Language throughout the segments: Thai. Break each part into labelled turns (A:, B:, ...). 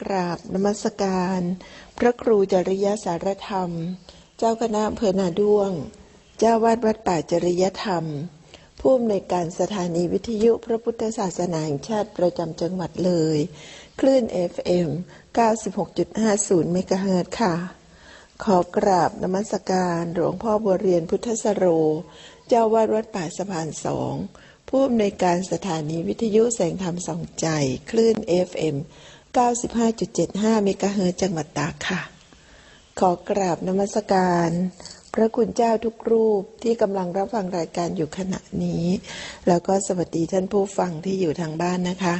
A: กราบนมัสการ พระครูจริยสารธรรม เจ้าคณะอำเภอนาด้วง เจ้าวาดวัดป่าจริยธรรม ผู้อำนวยการสถานีวิทยุพระพุทธศาสนาแห่งชาติประจำจังหวัดเลย คลื่น FM 96.50เมกะเฮิรตค่ะ ขอกราบนมัสการหลวงพ่อบัวเรียนพุทธสโร เจ้าวาดวัดป่าสะพานสองผู้อำนวยการสถานีวิทยุแสงธรรมส่องใจ คลื่น FM 95.75 เมกะเฮิรตซ์จังหวัดตากค่ะ ขอกราบนมัสการ พระคุณเจ้าทุกรูปที่กำลังรับฟังรายการอยู่ขณะนี้ แล้วก็สวัสดีท่านผู้ฟังที่อยู่ทางบ้านนะคะ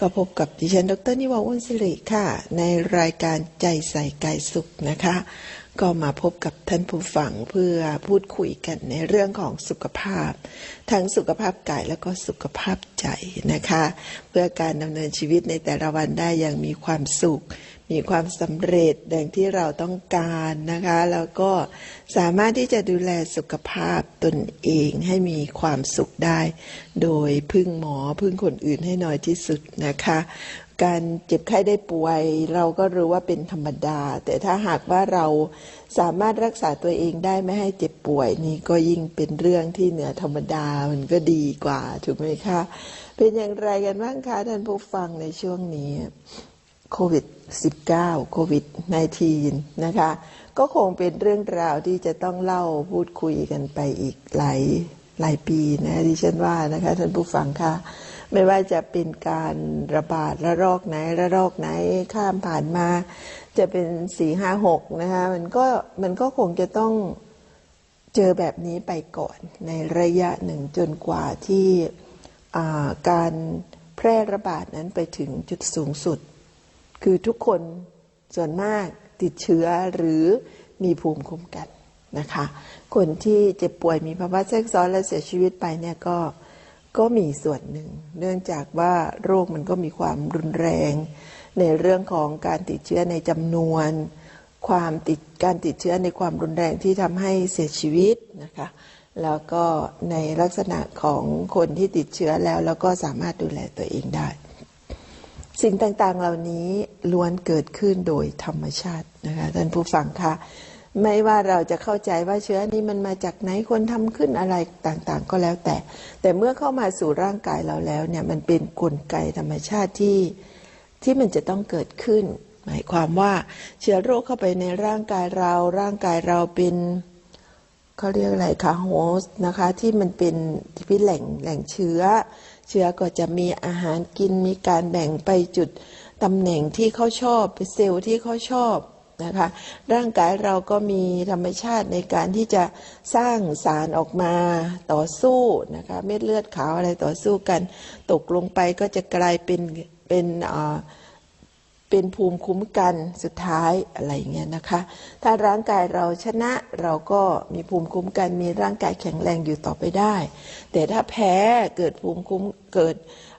A: ก็พบกับดิฉันดรนิวาอุ่นสิริค่ะ ในรายการใจใส่กายสุขนะคะ ก็มาพบกับท่านผู้ฟังเพื่อพูดคุยกันในเรื่องของสุขภาพ ทั้งสุขภาพกายแล้วก็สุขภาพใจนะคะ เพื่อการดำเนินชีวิตในแต่ละวันได้อย่างมีความสุข มีความสำเร็จดังที่เราต้องการนะคะ แล้วก็สามารถที่จะดูแลสุขภาพตนเองให้มีความสุขได้ โดยพึ่งหมอพึ่งคนอื่นให้น้อยที่สุดนะคะ การเจ็บไข้ได้ป่วย เราก็รู้ว่าเป็นธรรมดา แต่ถ้าหากว่าเราสามารถรักษาตัวเองได้ไม่ให้เจ็บป่วยนี่ก็ยิ่งเป็นเรื่องที่เหนือธรรมดามันก็ดีกว่าถูกไหมคะเป็นอย่างไรกันบ้างคะท่านผู้ฟังในช่วงนี้โควิด 19 โควิด 19 นะคะ ก็คงเป็นเรื่องราวที่จะต้องเล่าพูดคุยกันไปอีกหลายหลายปีนะดิฉันว่านะคะท่านผู้ฟังคะ ไม่ว่าจะเป็นการระบาดระลอกไหนระลอกไหนข้ามผ่านมา จะเป็นสี่ห้าหกนะคะมันก็มันก็คงจะต้องเจอแบบนี้ไปก่อนในระยะหนึ่งจนกว่าที่การแพร่ระบาดนั้นไปถึงจุดสูงสุด คือทุกคนส่วนมากติดเชื้อหรือมีภูมิคุ้มกันนะคะ คนที่เจ็บป่วยมีภาวะแทรกซ้อนและเสียชีวิตไปเนี่ยก็ ก็มีส่วนหนึ่ง เนื่องจากว่าโรคมันก็มีความรุนแรง ในเรื่องของการติดเชื้อในจำนวน ความติดการติดเชื้อในความรุนแรงที่ทำให้เสียชีวิตนะคะแล้วก็ในลักษณะของคนที่ติดเชื้อแล้ว แล้วก็สามารถดูแลตัวเองได้ สิ่งต่างๆเหล่านี้ล้วนเกิดขึ้นโดยธรรมชาตินะคะท่านผู้ฟังคะ ไม่ว่าเราจะเข้าใจว่าเชื้อนี้มันมาจากไหนคนทำขึ้นอะไรต่างๆ ก็แล้วแต่ แต่เมื่อเข้ามาสู่ร่างกายเราแล้วเนี่ยมันเป็นกลไกธรรมชาติที่ที่มันจะต้องเกิดขึ้น หมายความว่าเชื้อโรคเข้าไปในร่างกายเรา ร่างกายเราเป็นเขาเรียกอะไรคะโฮสต์นะคะ ที่มันเป็นที่เป็นแหล่งแหล่งเชื้อ เชื้อก็จะมีอาหารกินมีการแบ่งไปจุดตำแหน่งที่เขาชอบไปเซลล์ที่เขาชอบ นะคะ ร่างกายเราก็มีธรรมชาติในการที่จะสร้างสารออกมาต่อสู้นะคะเม็ดเลือดขาวอะไรต่อสู้กัน ตกลงไปก็จะกลายเป็นเป็นอ่าเป็นภูมิคุ้มกันสุดท้ายอะไรอย่างเงี้ยนะคะ ถ้าร่างกายเราชนะเราก็มีภูมิคุ้มกันมีร่างกายแข็งแรงอยู่ต่อไปได้ แต่ถ้าแพ้เกิดภูมิคุ้มเกิด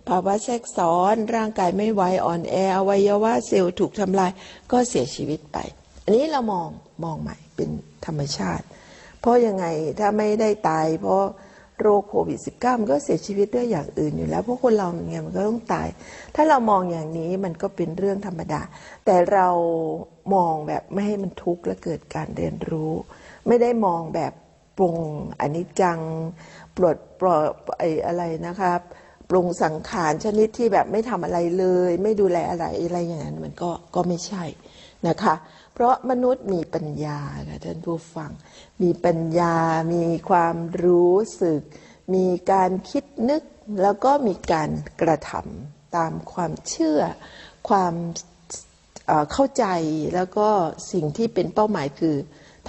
A: ภาวะแทรกซ้อน ร่างกายไม่ไหวอ่อนแออวัยวะเซลล์ถูกทำลายก็เสียชีวิตไป อันนี้เรามองมองใหม่เป็นธรรมชาติ เพราะยังไงถ้าไม่ได้ตาย เพราะโรคโควิด -19 มันก็เสียชีวิตด้วยอย่างอื่นอยู่แล้วเพราะคนเราไงมันก็ต้องตาย ถ้าเรามองอย่างนี้มันก็เป็นเรื่องธรรมดา แต่เรามองแบบไม่ให้มันทุกข์และเกิดการเรียนรู้ ไม่ได้มองแบบปรงอนิจจังปลดปล่อยไอ้อะไรนะครับ รุงสังขารชนิดที่แบบไม่ทำอะไรเลย ไม่ดูแลอะไรอะไรอย่างนั้นมันก็ก็ไม่ใช่นะคะ เพราะมนุษย์มีปัญญาค่ะท่านผู้ฟัง มีปัญญา มีความรู้สึก มีการคิดนึกแล้วก็มีการกระทำตามความเชื่อ ความเข้าใจแล้วก็สิ่งที่เป็นเป้าหมายคือ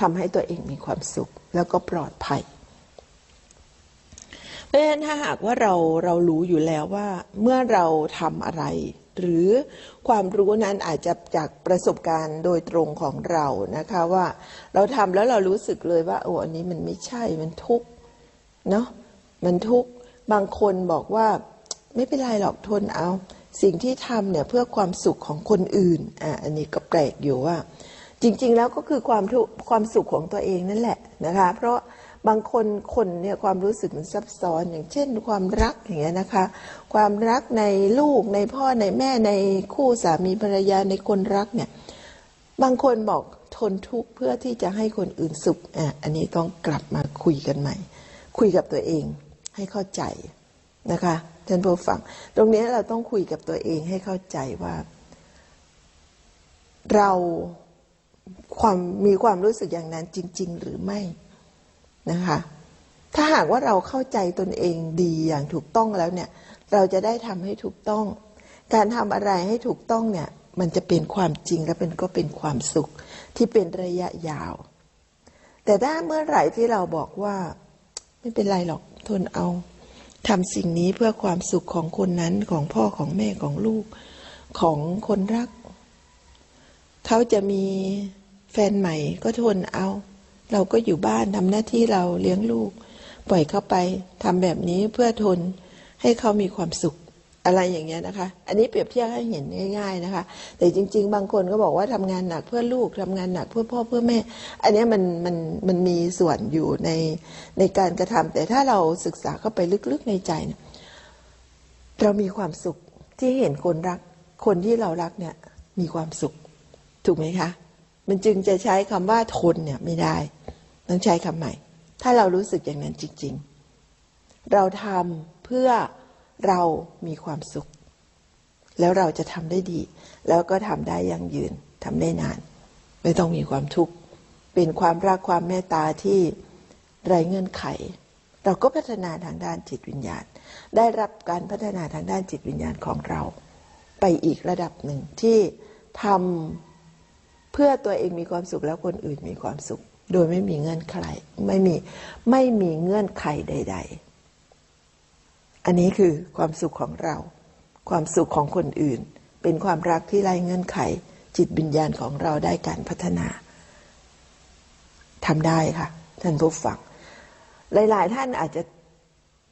A: ทำให้ตัวเองมีความสุขแล้วก็ปลอดภัย ราะฉะนั้นถ้าหากว่าเราเรารู้อยู่แล้วว่าเมื่อเราทำอะไร หรือความรู้นั้นอาจจะจากประสบการณ์โดยตรงของเรานะคะว่าเราทำแล้วเรารู้สึกเลยว่าโอ้อันนี้มันไม่ใช่มันทุกข์เนาะมันทุกข์บางคนบอกว่าไม่เป็นไรหรอกทนเอา สิ่งที่ทำเนี่ยเพื่อความสุขของคนอื่นอะอันนี้ก็แปลกอยู่ว่า จริง ๆ แล้วก็คือความทุกความสุขของตัวเองนั่นแหละนะคะ เพราะ บางคนคนเนี่ยความรู้สึกมันซับซ้อน อย่างเช่น ความรักอย่างเงี้ยนะคะ ความรักในลูกในพ่อในแม่ในคู่สามีภรรยาในคนรักเนี่ยบางคนบอกทนทุกข์เพื่อที่จะให้คนอื่นสุขอะอันนี้ต้องกลับมาคุยกันใหม่ คุยกับตัวเองให้เข้าใจนะคะท่านผู้ฟัง ตรงนี้เราต้องคุยกับตัวเองให้เข้าใจว่า เราความมีความรู้สึกอย่างนั้นจริง ๆ หรือไม่ นะคะ ถ้าหากว่าเราเข้าใจตนเองดีอย่างถูกต้องแล้วเนี่ย เราจะได้ทำให้ถูกต้อง การทำอะไรให้ถูกต้องเนี่ย มันจะเป็นความจริงและเป็นก็เป็นความสุขที่เป็นระยะยาว แต่ถ้าเมื่อไหร่ที่เราบอกว่าไม่เป็นไรหรอกทนเอาทำสิ่งนี้เพื่อความสุขของคนนั้นของพ่อของแม่ของลูกของคนรัก เขาจะมีแฟนใหม่ก็ทนเอา เราก็อยู่บ้านทำหน้าที่เราเลี้ยงลูก ปล่อยเขาไปทำแบบนี้เพื่อทนให้เขามีความสุขอะไรอย่างเงี้ยนะคะ อันนี้เปรียบเทียบให้เห็นง่าย ๆนะคะ แต่จริง ๆ บางคนก็บอกว่าทำงานหนักเพื่อลูกทำงานหนักเพื่อพ่อเพื่อแม่ อันนี้มันมันมันมีส่วนอยู่ในในการกระทำแต่ถ้าเราศึกษาเข้าไปลึกๆในใจเนี่ยเรามีความสุขที่เห็นคนรัก คนที่เรารักเนี่ยมีความสุข ถูกไหมคะ มันจึงจะใช้คำว่าทนเนี่ยไม่ได้ ต้องใช้คำใหม่ ถ้าเรารู้สึกอย่างนั้นจริง ๆ เราทำเพื่อเรามีความสุข แล้วเราจะทำได้ดี แล้วก็ทำได้ยั่งยืนทำได้นาน ไม่ต้องมีความทุกข์เป็นความรักความเมตตาที่ไร้เงื่อนไข เราก็พัฒนาทางด้านจิตวิญญาณ ได้รับการพัฒนาทางด้านจิตวิญญาณของเรา ไปอีกระดับหนึ่งที่ทำเพื่อตัวเองมีความสุขแล้วคนอื่นมีความสุข โดยไม่มีเงื่อนไขไม่มีไม่มีเงื่อนไขใด ๆ อันนี้คือความสุขของเรา ความสุขของคนอื่น เป็นความรักที่ไร้เงื่อนไข จิตวิญญาณของเราได้การพัฒนาทำได้ค่ะ ท่านผู้ฟัง หลาย ๆ ท่านอาจจะ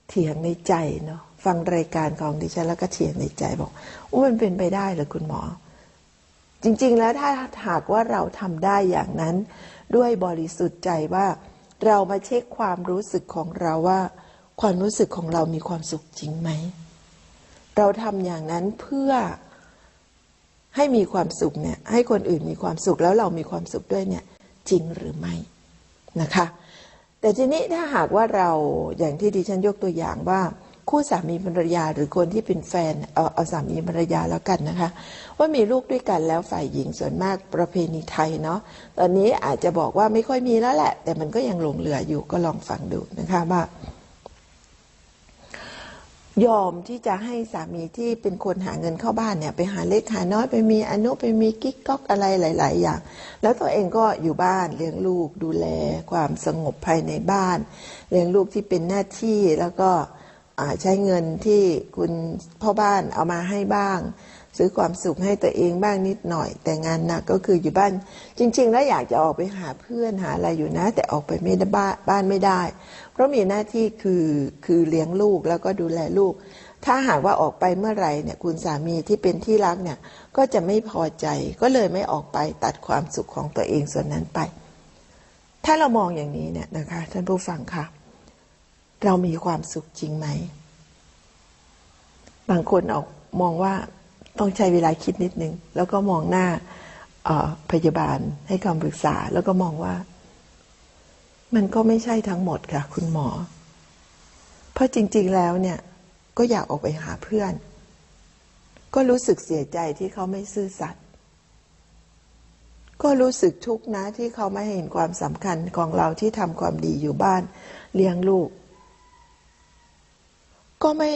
A: เถียงในใจเนาะฟังรายการของดิฉันแล้วก็เถียงในใจบอกว่ามันเป็นไปได้เหรือคุณหมอ จริงๆ แล้วถ้าหากว่าเราทำได้อย่างนั้น ด้วยบริสุทธิ์ใจว่า เรามาเช็คความรู้สึกของเราว่า ความรู้สึกของเรามีความสุขจริงไหม เราทำอย่างนั้นเพื่อให้มีความสุขเนี่ยให้คนอื่นมีความสุขแล้วเรามีความสุขด้วยเนี่ยจริงหรือไม่นะคะ แต่ทีนี้ถ้าหากว่าเราอย่างที่ดิฉันยกตัวอย่างว่า คู่สามีภรรยาหรือคนที่เป็นแฟนเอาเอาสามีภรรยาแล้วกันนะคะ ว่ามีลูกด้วยกันแล้วฝ่ายหญิงส่วนมากประเพณีไทยเนาะตอนนี้อาจจะบอกว่าไม่ค่อยมีแล้วแหละ แต่มันก็ยังหลงเหลืออยู่ก็ลองฟังดูนะคะว่ายอมที่จะให้สามีที่เป็นคนหาเงินเข้าบ้านเนี่ย ไปหาเล็กหาน้อยไปมีอนุไปมีกิ๊กก๊อกอะไรหลาย ๆ อย่าง แล้วตัวเองก็อยู่บ้านเลี้ยงลูกดูแลความสงบภายในบ้าน เลี้ยงลูกที่เป็นหน้าที่แล้วก็ ใช้เงินที่คุณพ่อบ้านเอามาให้บ้าง ซื้อความสุขให้ตัวเองบ้างนิดหน่อย แต่งานหนักก็คืออยู่บ้าน จริง ๆ แล้วอยากจะออกไปหาเพื่อนหาอะไรอยู่นะ แต่ออกไปไม่ได้บ้านบ้านไม่ได้ เพราะมีหน้าที่คือคือเลี้ยงลูกแล้วก็ดูแลลูก ถ้าหากว่าออกไปเมื่อไหร่เนี่ยคุณสามีที่เป็นที่รักเนี่ยก็จะไม่พอใจก็เลยไม่ออกไปตัดความสุขของตัวเองส่วนนั้นไป ถ้าเรามองอย่างนี้เนี่ยนะคะท่านผู้ฟังคะ เรามีความสุขจริงไหม บางคนออกมองว่าต้องใช้เวลาคิดนิดนึง แล้วก็มองหน้าพยาบาลให้คำปรึกษา แล้วก็มองว่า มันก็ไม่ใช่ทั้งหมดค่ะ คุณหมอ เพราะจริง ๆ แล้วเนี่ย ก็อยากออกไปหาเพื่อน ก็รู้สึกเสียใจที่เขาไม่ซื่อสัตย์ก็รู้สึกทุกข์นะที่เขาไม่เห็นความสำคัญของเราที่ทำความดีอยู่บ้าน เลี้ยงลูก ก็ไม่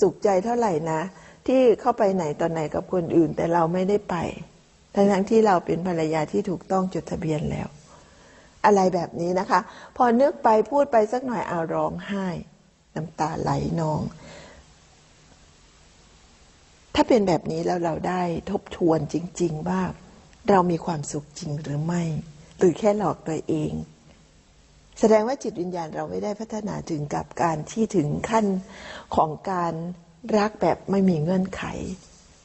A: สุขใจเท่าไหร่นะ ที่เข้าไปไหนตอนไหนกับคนอื่น แต่เราไม่ได้ไปทั้งทั้งที่เราเป็นภรรยาที่ถูกต้องจดทะเบียนแล้ว อะไรแบบนี้นะคะ พอนึกไปพูดไปสักหน่อยเอาร้องไห้น้ำตาไหลนอง ถ้าเป็นแบบนี้แล้วเราได้ทบทวนจริง ๆ ว่า เรามีความสุขจริงหรือไม่ หรือแค่หลอกตัวเอง แสดงว่าจิตวิญญาณเราไม่ได้พัฒนาถึงกับการที่ถึงขั้นของการรักแบบไม่มีเงื่อนไข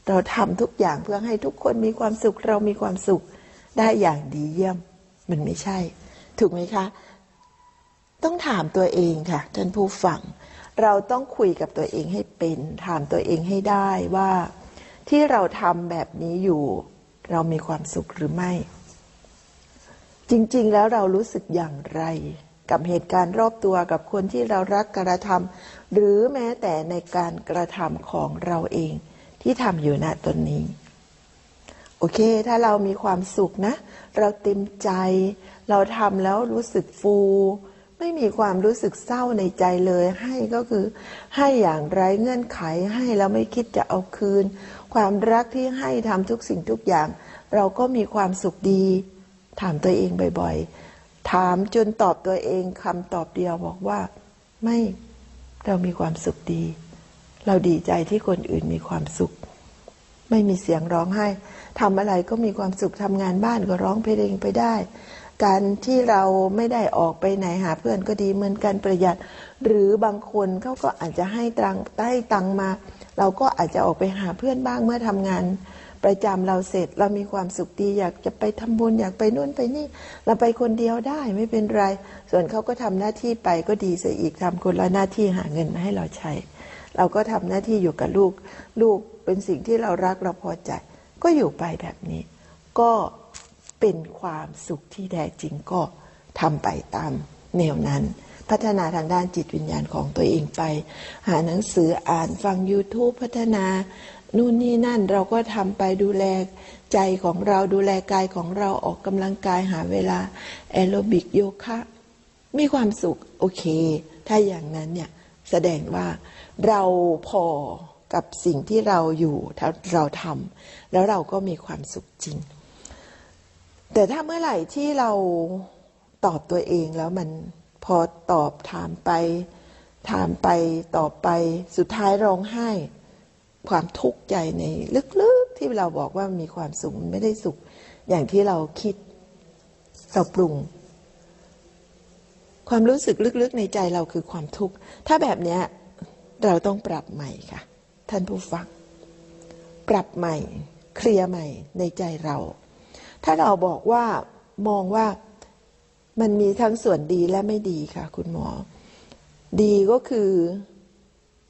A: เราทำทุกอย่างเพื่อให้ทุกคนมีความสุขเรามีความสุขได้อย่างดีเยี่ยม มันไม่ใช่ ถูกไหมคะ ต้องถามตัวเองค่ะท่านผู้ฟังเราต้องคุยกับตัวเองให้เป็น ถามตัวเองให้ได้ว่าที่เราทำแบบนี้อยู่ เรามีความสุขหรือไม่ จริง ๆ แล้วเรารู้สึกอย่างไร กับเหตุการณ์รอบตัวกับคนที่เรารักกระทำหรือแม้แต่ในการกระทำของเราเองที่ทำอยู่ณตอนนี้ โอเค ถ้าเรามีความสุขนะ เราเต็มใจ เราทำแล้วรู้สึกฟู ไม่มีความรู้สึกเศร้าในใจเลย ให้ก็คือ ให้อย่างไรเงื่อนไขให้แล้วไม่คิดจะเอาคืน ความรักที่ให้ทำทุกสิ่งทุกอย่าง เราก็มีความสุขดี ถามตัวเองบ่อยๆ ถามจนตอบตัวเองคำตอบเดียวบอกว่า ไม่เรามีความสุขดี เราดีใจที่คนอื่นมีความสุข ไม่มีเสียงร้องไห้ทำอะไรก็มีความสุขทำงานบ้านก็ร้องเพลงไปได้ การที่เราไม่ได้ออกไปไหนหาเพื่อนก็ดีเหมือนกันประหยัด หรือบางคนเขาก็อาจจะให้ตังได้ตังมา เราก็อาจจะออกไปหาเพื่อนบ้างเมื่อทำงาน ประจำเราเสร็จ เรามีความสุขดีอยากจะไปทำบุญอยากไปนู่นไปนี่ เราไปคนเดียวได้ไม่เป็นไร ส่วนเขาก็ทำหน้าที่ไปก็ดีเสียอีกทำคนละหน้าที่หาเงินมาให้เราใช้ เราก็ทำหน้าที่อยู่กับลูก ลูกเป็นสิ่งที่เรารักเราพอใจ ก็อยู่ไปแบบนี้ ก็เป็นความสุขที่แท้จริงก็ทำไปตามแนวนั้นพัฒนาทางด้านจิตวิญญาณของตัวเองไป หาหนังสืออ่านฟัง YouTube พัฒนา นู่นนี่นั่นเราก็ทำไปดูแลใจของเราดูแลกายของเราออกกำลังกายหาเวลาแอโรบิกโยคะ มีความสุขโอเค ถ้าอย่างนั้นเนี่ยแสดงว่าเราพอกับสิ่งที่เราอยู่ถ้าเราทำแล้วเราก็มีความสุขจริง แต่ถ้าเมื่อไหร่ที่เราตอบตัวเองแล้วมันพอตอบถามไป ถามไปตอบไปสุดท้ายร้องไห้ ความทุกข์ใจในลึกๆที่เราบอกว่ามีความสุขมันไม่ได้สุข อย่างที่เราคิดเราปรุง ความรู้สึกลึกๆในใจเราคือความทุกข์ ถ้าแบบเนี้ยเราต้องปรับใหม่ค่ะ ท่านผู้ฟัง ปรับใหม่ เคลียร์ใหม่ในใจเรา ถ้าเราบอกว่ามองว่ามันมีทั้งส่วนดีและไม่ดีค่ะ คุณหมอ ดีก็คือ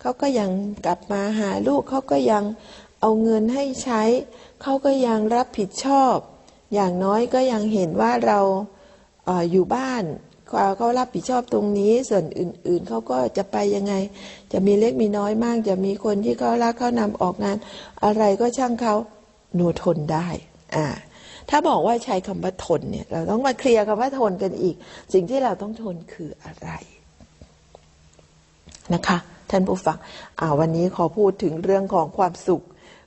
A: เขาก็ยังกลับมาหาลูกเขาก็ยังเอาเงินให้ใช้ เขาก็ยังรับผิดชอบ อย่างน้อยก็ยังเห็นว่าเราเอออยู่บ้านเขารับผิดชอบตรงนี้ ส่วนอื่นๆ เขาก็จะไปยังไง จะมีเล็กมีน้อยมาก จะมีคนที่เขารักเขานำออกงาน อะไรก็ช่างเขาหนูทนได้อ่าถ้าบอกว่าใช้คำว่าทนเนี่ยเราต้องมาเคลียร์คำว่าทนกันอีก สิ่งที่เราต้องทนคืออะไรนะคะ ท่านผู้ฟังวันนี้ขอพูดถึงเรื่องของความสุข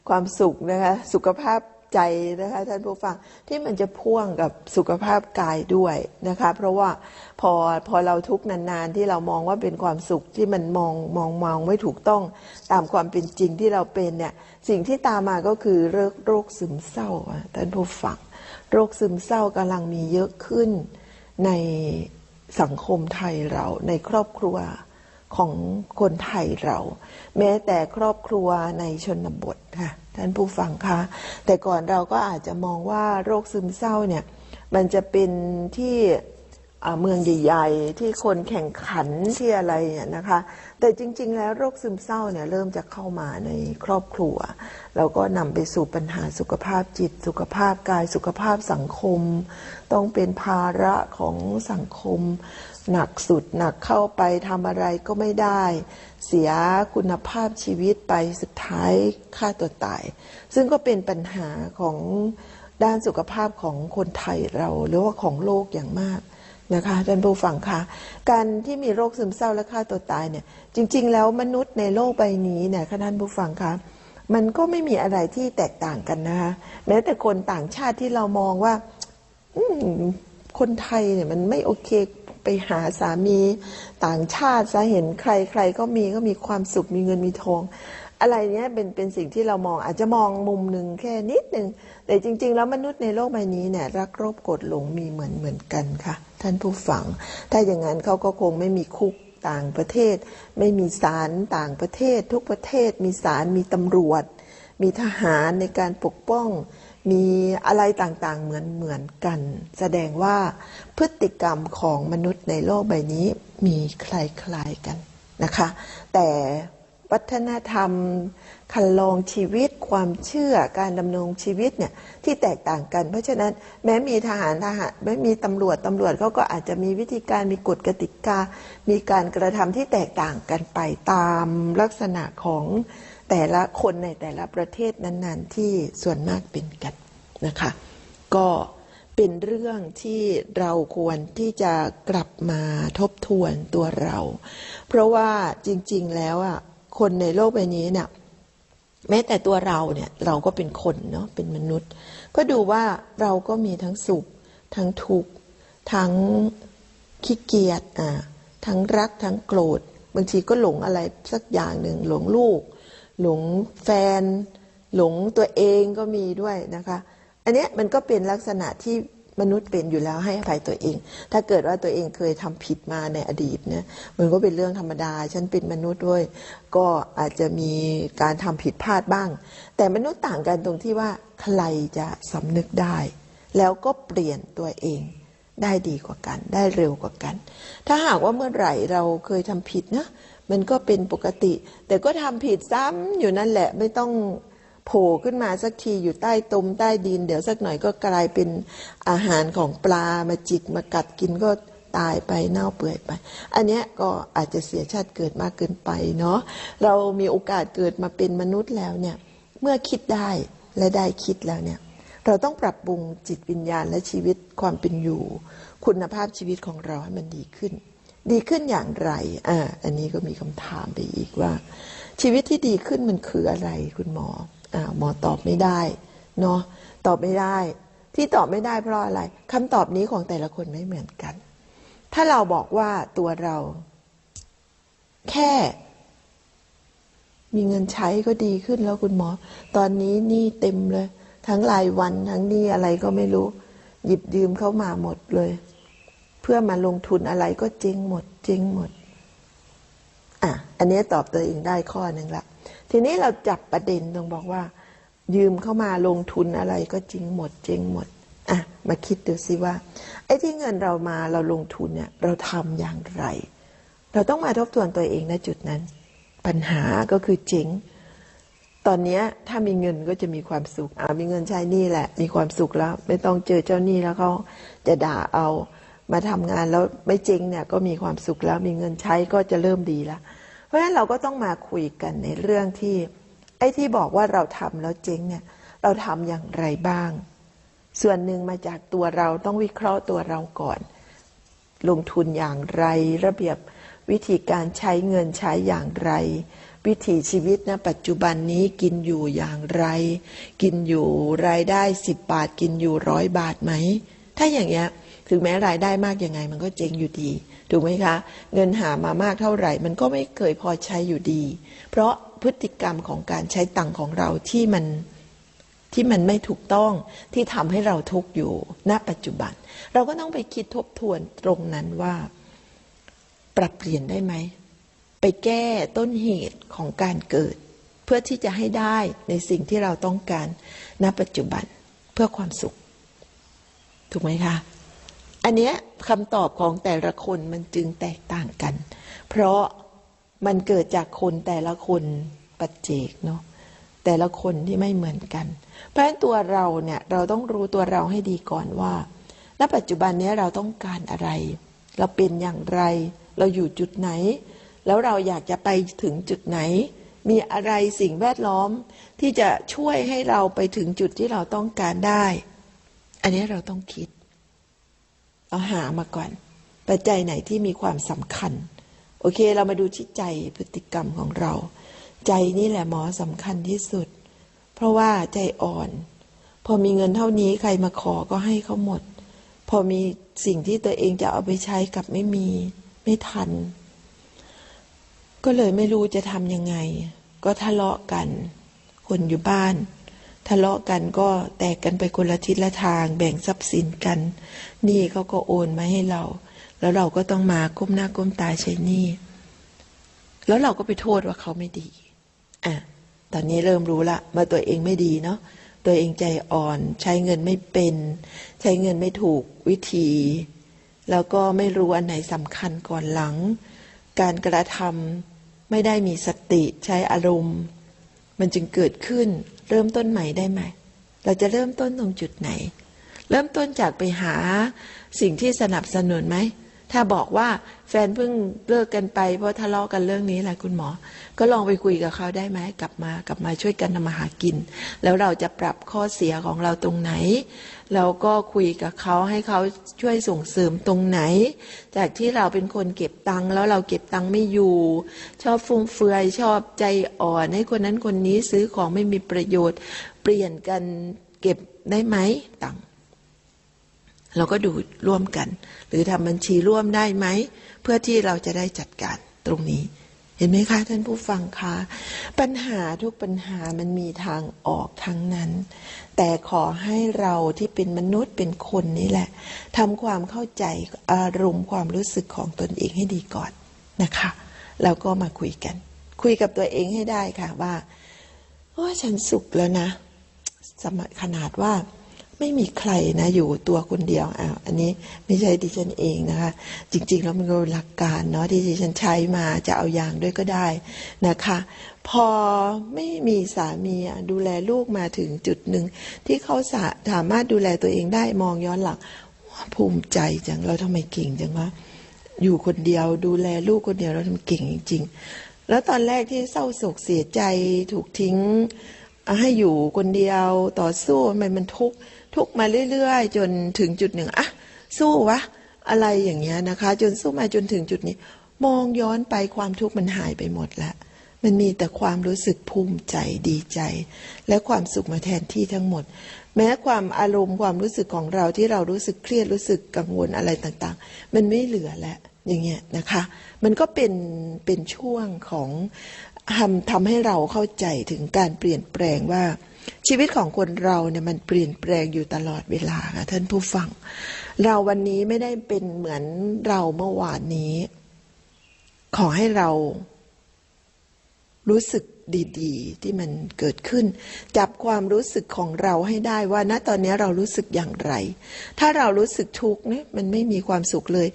A: ความสุขนะคะ สุขภาพใจนะคะท่านผู้ฟังที่มันจะพ่วงกับสุขภาพกายด้วยนะคะ เพราะว่าพอพอเราทุกนานๆ ที่เรามองว่าเป็นความสุขที่มันมองมองมองไม่ถูกต้องตามความเป็นจริงที่เราเป็นเนี่ยสิ่งที่ตามมาก็คือโรคโรคซึมเศร้าท่านผู้ฟังโรคซึมเศร้ากำลังมีเยอะขึ้นในสังคมไทยเราในครอบครัว ของคนไทยเรา แม้แต่ครอบครัวในชนบทค่ะท่านผู้ฟังคะ แต่ก่อนเราก็อาจจะมองว่าโรคซึมเศร้าเนี่ย มันจะเป็นที่เมืองใหญ่ๆ ที่คนแข่งขันที่อะไรเนี่ยนะคะ แต่จริง ๆ แล้วโรคซึมเศร้าเนี่ยเริ่มจะเข้ามาในครอบครัว แล้วก็นำไปสู่ปัญหาสุขภาพจิต สุขภาพกายสุขภาพสังคม ต้องเป็นภาระของสังคม หนักสุดหนักเข้าไปทำอะไรก็ไม่ได้ เสียคุณภาพชีวิตไปสุดท้ายฆ่าตัวตาย ซึ่งก็เป็นปัญหาของด้านสุขภาพของคนไทยเราหรือว่าของโลกอย่างมากนะคะท่านผู้ฟังคะการที่มีโรคซึมเศร้าและฆ่าตัวตายเนี่ยจริง ๆ แล้วมนุษย์ในโลกใบนี้เนี่ยท่านผู้ฟังคะมันก็ไม่มีอะไรที่แตกต่างกันนะคะแม้แต่คนต่างชาติที่เรามองว่าคนไทยเนี่ยมันไม่โอเค ไปหาสามีต่างชาติซะเห็นใครใครก็มีก็มีความสุขมีเงินมีทอง อะไรเนี้ยเป็นเป็นสิ่งที่เรามองอาจจะมองมุมหนึ่งแค่นิดหนึ่งแต่จริง ๆ แล้วมนุษย์ในโลกใบนี้เนี่ยรักโรบกดหลงมีเหมือนเหมือนกันค่ะ ท่านผู้ฟัง ถ้าอย่างนั้นเขาก็คงไม่มีคุกต่างประเทศ ไม่มีศาลต่างประเทศ ทุกประเทศมีศาลมีตำรวจ มีทหารในการปกป้อง มีอะไรต่างๆเหมือนเหมือนกัน แสดงว่าพฤติกรรมของมนุษย์ในโลกใบนี้มีคล้ายๆกันนะคะ แต่วัฒนธรรมคันลองชีวิตความเชื่อการดำรงชีวิตเนี่ยที่แตกต่างกัน เพราะฉะนั้นแม้มีทหารทหารไม่มีตำรวจตำรวจเขาก็อาจจะมีวิธีการมีกฎกติกา มีการกระทำที่แตกต่างกันไปตามลักษณะของ แต่ละคนในแต่ละประเทศนั้นๆ ที่ส่วนมากเป็นกันนะคะ ก็เป็นเรื่องที่เราควรที่จะกลับมาทบทวนตัวเรา เพราะว่าจริงๆแล้วอะคนในโลกใบนี้เนี่ยแม้แต่ตัวเราเนี่ยเราก็เป็นคนเนาะเป็นมนุษย์ ก็ดูว่าเราก็มีทั้งสุข ทั้งทุกข์ทั้งขี้เกียจอ่าทั้งรักทั้งโกรธ บางทีก็หลงอะไรสักอย่างหนึ่งหลงลูก หลงแฟน หลงตัวเองก็มีด้วยนะคะ อันนี้มันก็เป็นลักษณะที่มนุษย์เป็นอยู่แล้วให้อภัยตัวเอง ถ้าเกิดว่าตัวเองเคยทำผิดมาในอดีตเนี่ยมันก็เป็นเรื่องธรรมดา ฉันเป็นมนุษย์ด้วย ก็อาจจะมีการทำผิดพลาดบ้าง แต่มนุษย์ต่างกันตรงที่ว่าใครจะสำนึกได้ แล้วก็เปลี่ยนตัวเองได้ดีกว่ากัน ได้เร็วกว่ากัน ถ้าหากว่าเมื่อไหร่เราเคยทำผิดนะ มันก็เป็นปกติ แต่ก็ทำผิดซ้ำอยู่นั่นแหละไม่ต้องโผล่ขึ้นมาสักทีอยู่ใต้ตมใต้ดิน เดี๋ยวสักหน่อยก็กลายเป็นอาหารของปลามาจิกมากัดกินก็ตายไปเน่าเปื่อยไป อันนี้ก็อาจจะเสียชาติเกิดมากเกินไปเนาะเรามีโอกาสเกิดมาเป็นมนุษย์แล้วเนี่ยเมื่อคิดได้และได้คิดแล้วเนี่ยเราต้องปรับปรุงจิตวิญญาณและชีวิตความเป็นอยู่ คุณภาพชีวิตของเราให้มันดีขึ้น ดีขึ้นอย่างไร อ่า อันนี้ก็มีคำถามไปอีกว่า ชีวิตที่ดีขึ้นมันคืออะไรคุณหมอ อ่า หมอตอบไม่ได้ เนาะ ตอบไม่ได้ ที่ตอบไม่ได้เพราะอะไรคำตอบนี้ของแต่ละคนไม่เหมือนกัน ถ้าเราบอกว่าตัวเรา แค่ มีเงินใช้ก็ดีขึ้นแล้วคุณหมอ ตอนนี้หนี่เต็มเลย ทั้งรายวันทั้งนี้อะไรก็ไม่รู้ หยิบยืมเข้ามาหมดเลย พื่อมาลงทุนอะไรก็เจ๊งหมดเจ๊งหมด อะ อันนี้ตอบตัวเองได้ข้อหนึ่งละ ทีนี้เราจับประเด็นตรงบอกว่า ยืมเข้ามาลงทุนอะไรก็จริงหมดเจ๊งหมด อะ มาคิดดูสิว่า ไอ้ที่เงินเรามาเราลงทุนเนี่ย เราทำอย่างไร เราต้องมาทบทวนตัวเองณจุดนั้น ปัญหาก็คือเจ๊งตอนนี้ถ้ามีเงินก็จะมีความสุขอ่ามีเงินใช้นี่แหละ มีความสุขแล้ว ไม่ต้องเจอเจ้าหนี้แล้วเขาจะด่าเอา มาทำงานแล้วไม่เจ๊งเนี่ยก็มีความสุขแล้วมีเงินใช้ก็จะเริ่มดีแล้ว เพราะฉะนั้นเราก็ต้องมาคุยกันในเรื่องที่ไอ้ที่บอกว่าเราทำแล้วเจ๊งเนี่ยเราทำอย่างไรบ้าง ส่วนหนึ่งมาจากตัวเราต้องวิเคราะห์ตัวเราก่อน ลงทุนอย่างไร ระเบียบวิธีการใช้เงินใช้อย่างไร วิถีชีวิตนะปัจจุบันนี้กินอยู่อย่างไร กินอยู่รายได้สิบบาท กินอยู่ร้อยบาทไหม ถ้าอย่างเงี้ย ถึงแม้รายได้มากยังไง มันก็เจ๊งอยู่ดี ถูกไหมคะ เงินหามามากเท่าไหร่ มันก็ไม่เคยพอใช้อยู่ดี เพราะพฤติกรรมของการใช้ตังค์ของเราที่มันที่มันไม่ถูกต้องที่ทำให้เราทุกข์อยู่ณปัจจุบัน เราก็ต้องไปคิดทบทวนตรงนั้นว่า ปรับเปลี่ยนได้ไหม ไปแก้ต้นเหตุของการเกิด เพื่อที่จะให้ได้ในสิ่งที่เราต้องการณปัจจุบันเพื่อความสุข ถูกไหมคะ อันเนี้ยคำตอบของแต่ละคนมันจึงแตกต่างกัน เพราะมันเกิดจากคนแต่ละคนปัจเจกเนาะแต่ละคนที่ไม่เหมือนกัน เพราะฉะนั้นตัวเราเนี่ยเราต้องรู้ตัวเราให้ดีก่อนว่าณปัจจุบันนี้เราต้องการอะไร เราเป็นอย่างไร เราอยู่จุดไหน แล้วเราอยากจะไปถึงจุดไหน มีอะไรสิ่งแวดล้อม ที่จะช่วยให้เราไปถึงจุดที่เราต้องการได้ อันนี้เราต้องคิด เอาหามาก่อน ปัจจัยไหนที่มีความสำคัญ โอเค เรามาดูที่ใจพฤติกรรมของเรา ใจนี่แหละหมอสำคัญที่สุด เพราะว่าใจอ่อน พอมีเงินเท่านี้ใครมาขอก็ให้เขาหมด พอมีสิ่งที่ตัวเองจะเอาไปใช้กลับไม่มี ไม่ทัน ก็เลยไม่รู้จะทำยังไง ก็ทะเลาะกัน คนอยู่บ้าน ทะเลาะกันก็แตกกันไปคนละทิศละทาง แบ่งทรัพย์สินกันหนี้เขาก็โอนมาให้เรา แล้วเราก็ต้องมาก้มหน้าก้มตาใช้หนี้แล้วเราก็ไปโทษว่าเขาไม่ดีอะตอนนี้เริ่มรู้ละมาตัวเองไม่ดีเนาะตัวเองใจอ่อนใช้เงินไม่เป็น ใช้เงินไม่ถูกวิธี แล้วก็ไม่รู้อันไหนสำคัญก่อนหลัง การกระทำไม่ได้มีสติใช้อารมณ์ มันจึงเกิดขึ้น เริ่มต้นใหม่ได้ไหม เราจะเริ่มต้นตรงจุดไหน เริ่มต้นจากไปหาสิ่งที่สนับสนุนไหม ถ้าบอกว่าแฟนเพิ่งเลิกกันไปเพราะทะเลาะกันเรื่องนี้แหละคุณหมอ ก็ลองไปคุยกับเขาได้ไหมกลับมากลับมาช่วยกันทำมาหากิน แล้วเราจะปรับข้อเสียของเราตรงไหน เราก็คุยกับเขาให้เขาช่วยส่งเสริมตรงไหน จากที่เราเป็นคนเก็บตังค์แล้วเราเก็บตังค์ไม่อยู่ ชอบฟุ่มเฟือยชอบใจอ่อนให้คนนั้นคนนี้ซื้อของไม่มีประโยชน์ เปลี่ยนกันเก็บได้ไหมตังค์ เราก็ดูร่วมกัน หรือทำบัญชีร่วมได้ไหม เพื่อที่เราจะได้จัดการตรงนี้ เห็นไหมคะท่านผู้ฟังคะปัญหาทุกปัญหามันมีทางออกทั้งนั้น แต่ขอให้เราที่เป็นมนุษย์เป็นคนนี่แหละทำความเข้าใจอารมณ์ความรู้สึกของตนเองให้ดีก่อนนะคะแล้วก็มาคุยกัน คุยกับตัวเองให้ได้ค่ะว่าว่าฉันสุขแล้วนะสมขนาดว่า ไม่มีใครนะอยู่ตัวคนเดียวอ้าวอันนี้ไม่ใช่ดิฉันเองนะคะ จริง ๆ แล้วมันก็หลักการเนาะที่ดิฉันใช้มาจะเอาอย่างด้วยก็ได้นะคะ พอไม่มีสามีดูแลลูกมาถึงจุดหนึ่ง ที่เขาสาสามารถดูแลตัวเองได้มองย้อนหลังภูมิใจจังเราทำไมเก่งจังวะอยู่คนเดียวดูแลลูกคนเดียวเราทำเก่งจริง ๆ แล้วตอนแรกที่เศร้าโศกเสียใจถูกทิ้งให้อยู่คนเดียวต่อสู้ทำไมมันทุกข์ ทุกมาเรื่อยๆ จนถึงจุดหนึ่งอะสู้วะ อะไรอย่างเงี้ยนะคะ จนสู้มาจนถึงจุดนี้ มองย้อนไปความทุกข์มันหายไปหมดแล้วมันมีแต่ความรู้สึกภูมิใจดีใจ และความสุขมาแทนที่ทั้งหมด แม้ความอารมณ์ความรู้สึกของเราที่เรารู้สึกเครียดรู้สึกกังวลอะไรต่างๆ มันไม่เหลือแล้วอย่างเงี้ยนะคะ มันก็เป็นเป็นช่วงของทำทำให้เราเข้าใจถึงการเปลี่ยนแปลงว่า ชีวิตของคนเราเนี่ยมันเปลี่ยนแปลงอยู่ตลอดเวลาค่ะท่านผู้ฟัง เราวันนี้ไม่ได้เป็นเหมือนเราเมื่อวานนี้ ขอให้เรารู้สึกดีๆ ที่มันเกิดขึ้น จับความรู้สึกของเราให้ได้ว่าณตอนนี้เรารู้สึกอย่างไร ถ้าเรารู้สึกทุกข์เนี่ยมันไม่มีความสุขเลย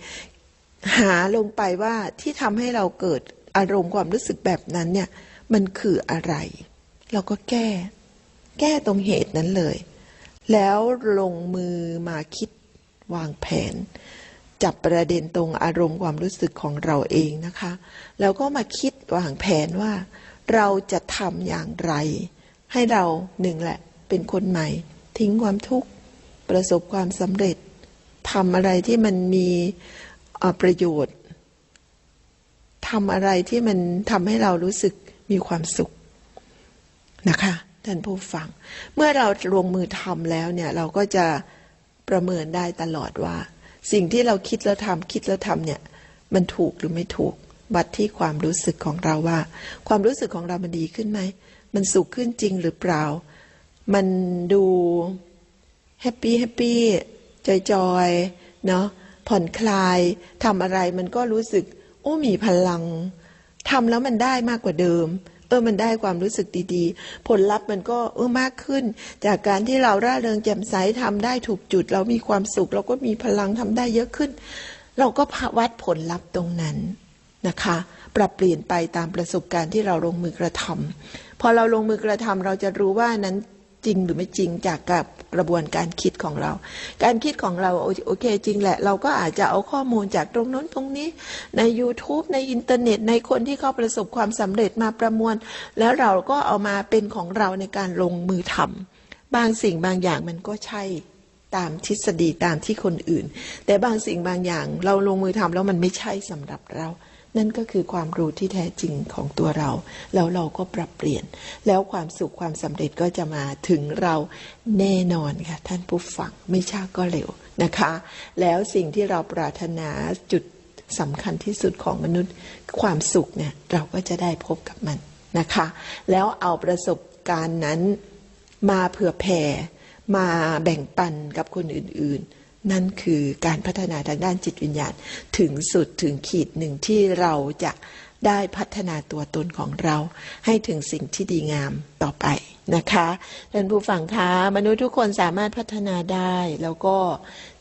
A: หาลงไปว่าที่ทำให้เราเกิดอารมณ์ความรู้สึกแบบนั้นเนี่ย มันคืออะไร เราก็แก้ แก้ตรงเหตุนั้นเลย แล้วลงมือมาคิดวางแผน จับประเด็นตรงอารมณ์ความรู้สึกของเราเองนะคะ แล้วก็มาคิดวางแผนว่า เราจะทำอย่างไร ให้เราหนึ่งแหละ เป็นคนใหม่ ทิ้งความทุกข์ ประสบความสำเร็จทำอะไรที่มันมีประโยชน์ทำอะไรที่มันทำให้เรารู้สึกมีความสุขนะคะ ท่านผู้ฟัง เมื่อเราลงมือทำแล้วเนี่ยเราก็จะประเมินได้ตลอดว่า สิ่งที่เราคิดแล้วทำคิดแล้วทำเนี่ยมันถูกหรือไม่ถูกวัดที่ความรู้สึกของเราว่า ความรู้สึกของเรามันดีขึ้นไหม มันสุขขึ้นจริงหรือเปล่า มันดูแฮปปี้แฮปปี้จอยจอยเนาะผ่อนคลายทำอะไรมันก็รู้สึก โอ้มีพลังทำแล้วมันได้มากกว่าเดิม เออมันได้ความรู้สึกดีๆ ผลลัพธ์มันก็เออมากขึ้น จากการที่เราร่าเริงแจ่มใสทำได้ถูกจุด เรามีความสุข เราก็มีพลังทำได้เยอะขึ้น เราก็วัดผลลัพธ์ตรงนั้นนะคะ ปรับเปลี่ยนไปตามประสบการณ์ที่เราลงมือกระทำพอเราลงมือกระทำเราจะรู้ว่านั้นจริงหรือไม่จริงจากกับ กระบวนการคิดของเรา การคิดของเราโอเคจริงแหละ เราก็อาจจะเอาข้อมูลจากตรงโน้นตรงนี้ ใน YouTube ในอินเทอร์เน็ต ในคนที่เขาประสบความสำเร็จมาประมวล แล้วเราก็เอามาเป็นของเราในการลงมือทำบางสิ่งบางอย่างมันก็ใช่ตามทฤษฎีตามที่คนอื่น แต่บางสิ่งบางอย่างเราลงมือทำแล้วมันไม่ใช่สำหรับเรา นั่นก็คือความรู้ที่แท้จริงของตัวเรา แล้วเราก็ปรับเปลี่ยน แล้วความสุขความสำเร็จก็จะมาถึงเราแน่นอนค่ะ ท่านผู้ฟังไม่ช้าก็เร็วนะคะ แล้วสิ่งที่เราปรารถนาจุดสำคัญที่สุดของมนุษย์ ความสุขเนี่ยเราก็จะได้พบกับมันนะคะ แล้วเอาประสบการณ์นั้นมาเผื่อแผ่มาแบ่งปันกับคนอื่นๆ นั่นคือการพัฒนาทางด้านจิตวิญญาณ ถึงสุดถึงขีดหนึ่งที่เราจะได้พัฒนาตัวตนของเรา ให้ถึงสิ่งที่ดีงามต่อไปนะคะท่านผู้ฟังคะมนุษย์ทุกคนสามารถพัฒนาได้ แล้วก็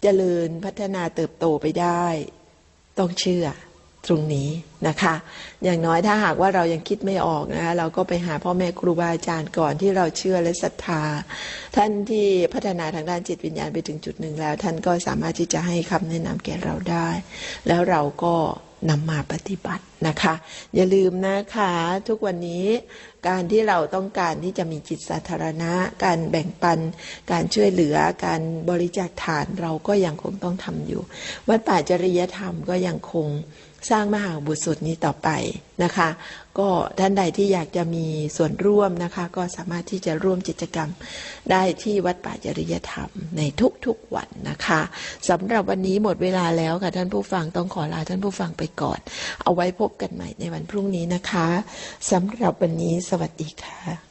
A: เจริญพัฒนาเติบโตไปได้ ต้องเชื่อ ตรงนี้นะคะ อย่างน้อยถ้าหากว่าเรายังคิดไม่ออกนะคะเราก็ไปหาพ่อแม่ครูบาอาจารย์ก่อนที่เราเชื่อและศรัทธา ท่านที่พัฒนาทางด้านจิตวิญญาณไปถึงจุดหนึ่งแล้ว ท่านก็สามารถที่จะให้คำแนะนำแก่เราได้ แล้วเราก็นำมาปฏิบัตินะคะ อย่าลืมนะคะ ทุกวันนี้การที่เราต้องการที่จะมีจิตสาธารณะ การแบ่งปัน การช่วยเหลือ การบริจาคทานเราก็ยังคงต้องทำอยู่ วัดป่าจริยธรรมก็ยังคง สร้างมหาบุตรสุดนี้ต่อไปนะคะ ก็ท่านใดที่อยากจะมีส่วนร่วมนะคะ ก็สามารถที่จะร่วมกิจกรรมได้ที่วัดป่าจริยธรรมในทุกๆวันนะคะสำหรับวันนี้หมดเวลาแล้วค่ะท่านผู้ฟังต้องขอลาท่านผู้ฟังไปก่อน เอาไว้พบกันใหม่ในวันพรุ่งนี้นะคะสำหรับวันนี้สวัสดีค่ะ